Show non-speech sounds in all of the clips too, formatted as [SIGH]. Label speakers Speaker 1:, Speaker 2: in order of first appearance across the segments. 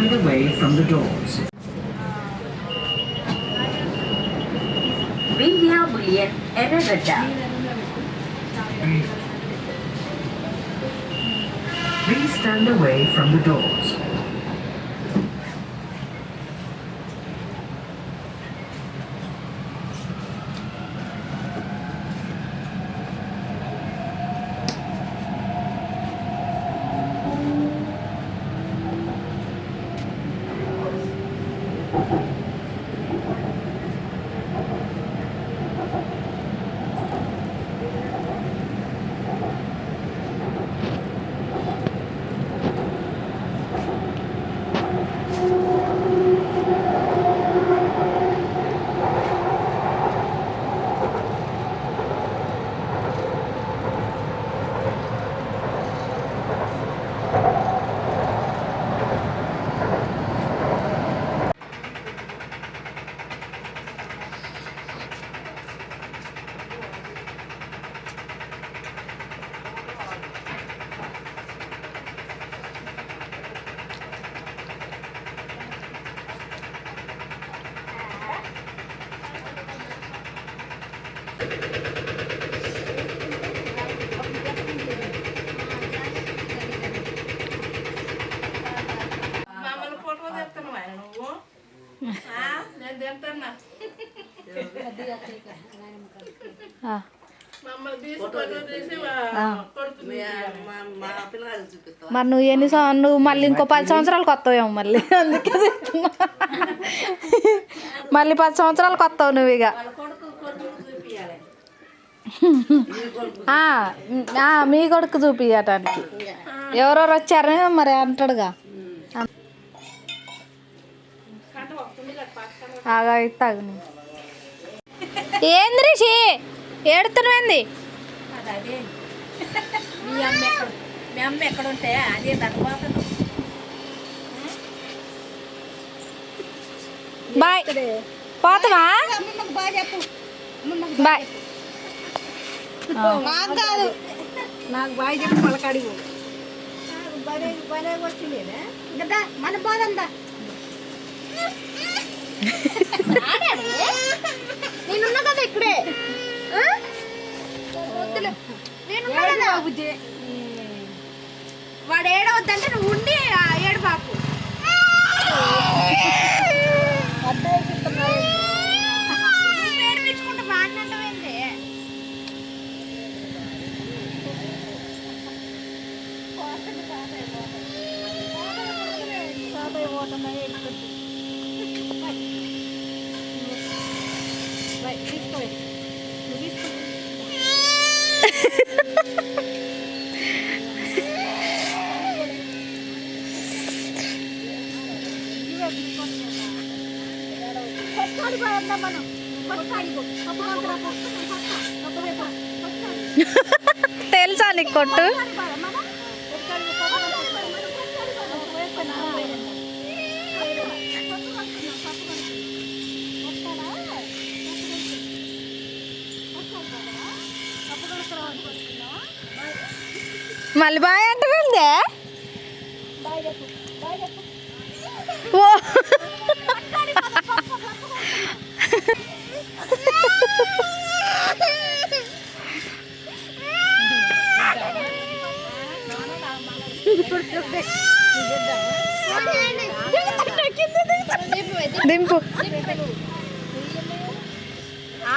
Speaker 1: carried away from the doors.
Speaker 2: Vindhya മുലിയൻ എനഗട്ട
Speaker 1: Please stand away from the doors.
Speaker 3: మరి నువ్వు ఎన్ని నువ్వు మళ్ళీ ఇంకో పది సంవత్సరాలకు వస్తావేమో మళ్ళీ. అందుకే. మళ్ళీ పది సంవత్సరాలకు వస్తావు నువ్వు ఇక. [LAUGHS] మీ కొడుకు చూపించటానికి ఎవరెవరు వచ్చారని మరి అంటాడుగా. ఆగా తాగు. ఏంది రిషి?
Speaker 4: తగ్గిపోతున్నావు
Speaker 3: బాయ్. పోతావా? బాయ్.
Speaker 4: నాకు కాదు. నాకు బాయ్ చెప్పి పలకాడి కదా మన నేనున్నా కదా ఇక్కడే. వాడు ఏడవద్దంటే నువ్వు ఉండి
Speaker 3: తెలుసా నీకు కొట్టు మళ్ళీ బాయ్ అంటే వెళ్ళే ఓ. దింపు.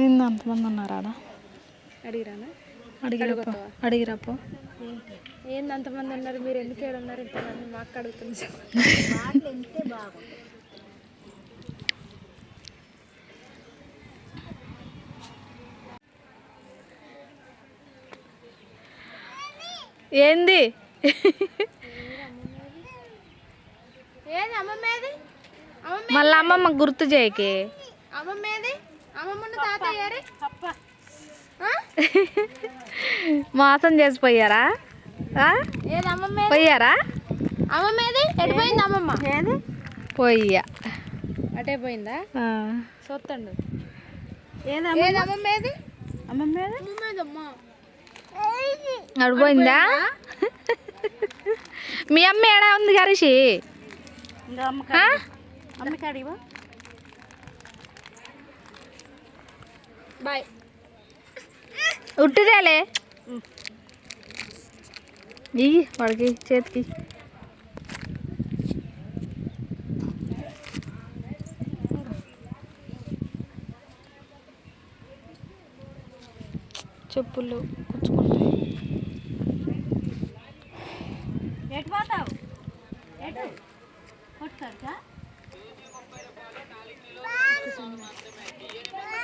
Speaker 3: ఏంది అంతమంది ఉన్నారు ఆడ?
Speaker 5: అడిగిరానా?
Speaker 3: అడిగిరప్ప అడిగిరప్ప
Speaker 5: ఏంది అంతమంది ఉన్నారు? మీరు ఎందుకు ఏడు ఉన్నారు? ఇంతమంది మా అక్క అడుగుతుంది
Speaker 3: ఏంది మళ్ళీ అమ్మమ్మ గుర్తు చేయకి.
Speaker 5: అమ్మమ్మ ఏది అమ్మమ్మను తాతయ్య?
Speaker 3: మోసం చేసిపోయారా? పోయారా?
Speaker 5: అమ్మమ్మ ఏది? ఎడిపోయింది అమ్మమ్మ? ఏది?
Speaker 3: పోయ్యా.
Speaker 5: అటే పోయిందా?
Speaker 3: ఆ.
Speaker 5: చూస్తండు ఏది అమ్మమ్మ? ఏది అమ్మమ్మ ఏది? అమ్మమ్మ ఏదమ్మా
Speaker 3: అడు పోయిందా? మీ అమ్మ ఏడా ఉంది హరిషి? ఆ?
Speaker 5: బాయ్.
Speaker 3: ఉట్టిదేలే. ఇయ్యి వాడికి చేతికి. చెప్పులు కుచ్చుకుంటాయి.
Speaker 2: ఎటు పోతావు? ఎటు? కొట్టుకోరుకా
Speaker 3: ఆ?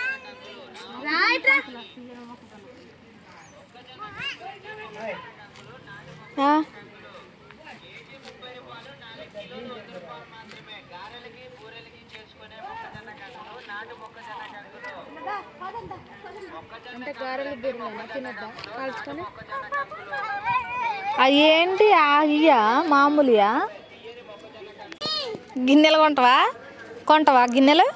Speaker 5: అంటే గారెలు బీరులేనా? తినద్దా? కాల్చుకొని?
Speaker 3: అవి ఏంటి? అయ్యా మామూలుగా గిన్నెలు కొంటవా? కొంటవా గిన్నెలు?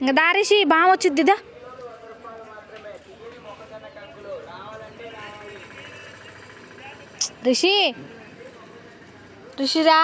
Speaker 3: ఇంకా దారిసి బాగా వచ్చిద్దిదా రిషి రిషిరా